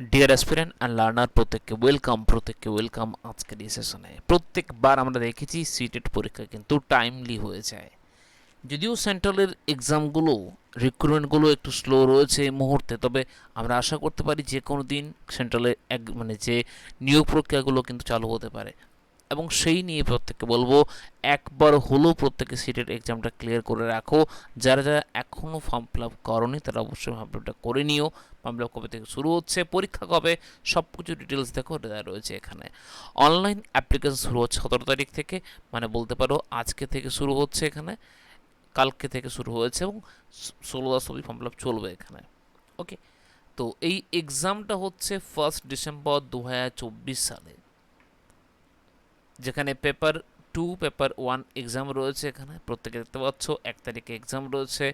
Deer aspirant and learner প্রত্যেককে welcome প্রত্যেককে welcome আজকের এই সেশনে প্রত্যেকবার আমরা দেখেছি সিটেড পরীক্ষা কিন্তু টাইমলি হয়ে যায়। যদিও সেন্ট্রালের এক্সামগুলো রিক্রুটমেন্টগুলো একটু স্লো রয়েছে এই মুহূর্তে, তবে আমরা আশা করতে পারি যে কোনো দিন সেন্ট্রালের এক মানে যে নিয়োগ প্রক্রিয়াগুলো কিন্তু চালু হতে পারে। এবং সেই নিয়ে প্রত্যেককে বলব, একবার হলেও প্রত্যেকে সিটের এক্সামটা ক্লিয়ার করে রাখো। যারা যারা এখনও ফর্ম ফিল আপ করনি, তারা অবশ্যই ফর্ম ফিল আপটা করে নিও। ফর্ম ফিল আপ কবে থেকে শুরু হচ্ছে, পরীক্ষা কবে সব কিছু ডিটেলস দেখো দেওয়া রয়েছে এখানে। অনলাইন অ্যাপ্লিকেশন শুরু হচ্ছে সতেরো তারিখ থেকে মানে বলতে পারো আজকে থেকে শুরু হচ্ছে এখানে, কালকে থেকে শুরু হয়েছে এবং ষোলো দশ অবধি ফর্ম ফিল আপ চলবে এখানে। ওকে তো এই এক্সামটা হচ্ছে ফার্স্ট ডিসেম্বর দু হাজার চব্বিশ সালে। যেখানে paper two paper one exam রয়েছে এখানে, প্রত্যেকে দেখতে পাচ্ছ, এক তারিখে এক্সাম রয়েছে।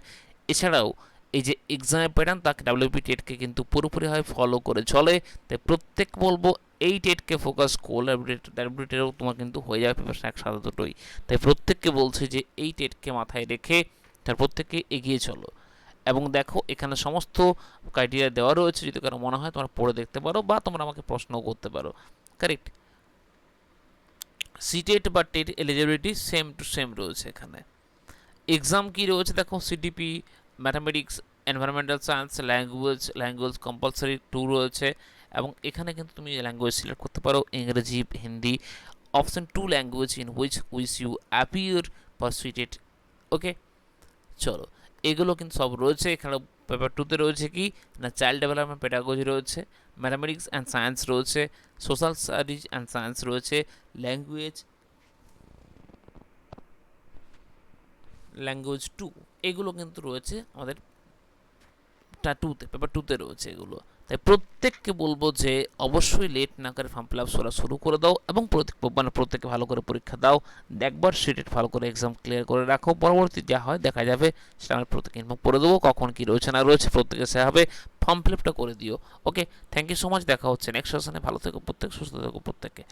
এছাড়াও এই যে এক্সামের প্যাটার্ন তাকে ডাব্লিউপি টেটকে কিন্তু পুরোপুরিভাবে ফলো করে চলে। তাই প্রত্যেক বলব, এই টেটকে ফোকাস করলে ডাব্লিউপি টেটও তোমার কিন্তু হয়ে যাবে পেপার একসাথে দুটোই তাই প্রত্যেককে বলছে যে এই টেটকে মাথায় রেখে তার প্রত্যেককে এগিয়ে চলো। এবং দেখো, এখানে সমস্ত ক্রাইটেরিয়া দেওয়া রয়েছে, যদি কারও মনে হয় তোমরা পড়ে দেখতে পারো বা তোমরা আমাকে প্রশ্নও করতে পারো। কারেক্ট সিটেট বা TET eligibility same to same রয়েছে এখানে। এক্সাম কি রয়েছে? দেখো CDP mathematics environmental science language language compulsory two রয়েছে। এবং এখানে কিন্তু তুমি ল্যাঙ্গুয়েজ সিলেক্ট করতে পারো, ইংরেজি, Hindi option two language in which which you appear persuaded okay চলো এগুলো কিন্তু সব রয়েছে। এখানে পেপার টুতে রয়েছে কি? না চাইল্ড ডেভেলপমেন্ট পেডাগোজি রয়েছে ম্যাথামেটিক্স অ্যান্ড সায়েন্স রয়েছে সোশ্যাল স্টাডিজ অ্যান্ড সায়েন্স রয়েছে ল্যাঙ্গুয়েজ ল্যাঙ্গুয়েজ টু এগুলো কিন্তু রয়েছে আমাদের টুতে পেপার টুতে রয়েছে এগুলো। তাই প্রত্যেককে বলব যে অবশ্যই লেট না করে ফর্ম ফিল আপ করা শুরু করে দাও এবং প্রত্যেক মানে প্রত্যেকে ভালো করে পরীক্ষা দাও। একবার সিটেড ভালো করে এক্সাম ক্লিয়ার করে রাখো। পরবর্তী যা হয় দেখা যাবে সেটা আমি প্রত্যেকে ইনফর্ম করে দেবো, কখন কী রয়েছে, না রয়েছে, প্রত্যেকে সেভাবে ফর্ম ফিল আপটা করে দিও। Okay thank you so much দেখা হচ্ছে নেক্সট সেশনে ভালো থেকো প্রত্যেক, সুস্থ থেকো প্রত্যেকে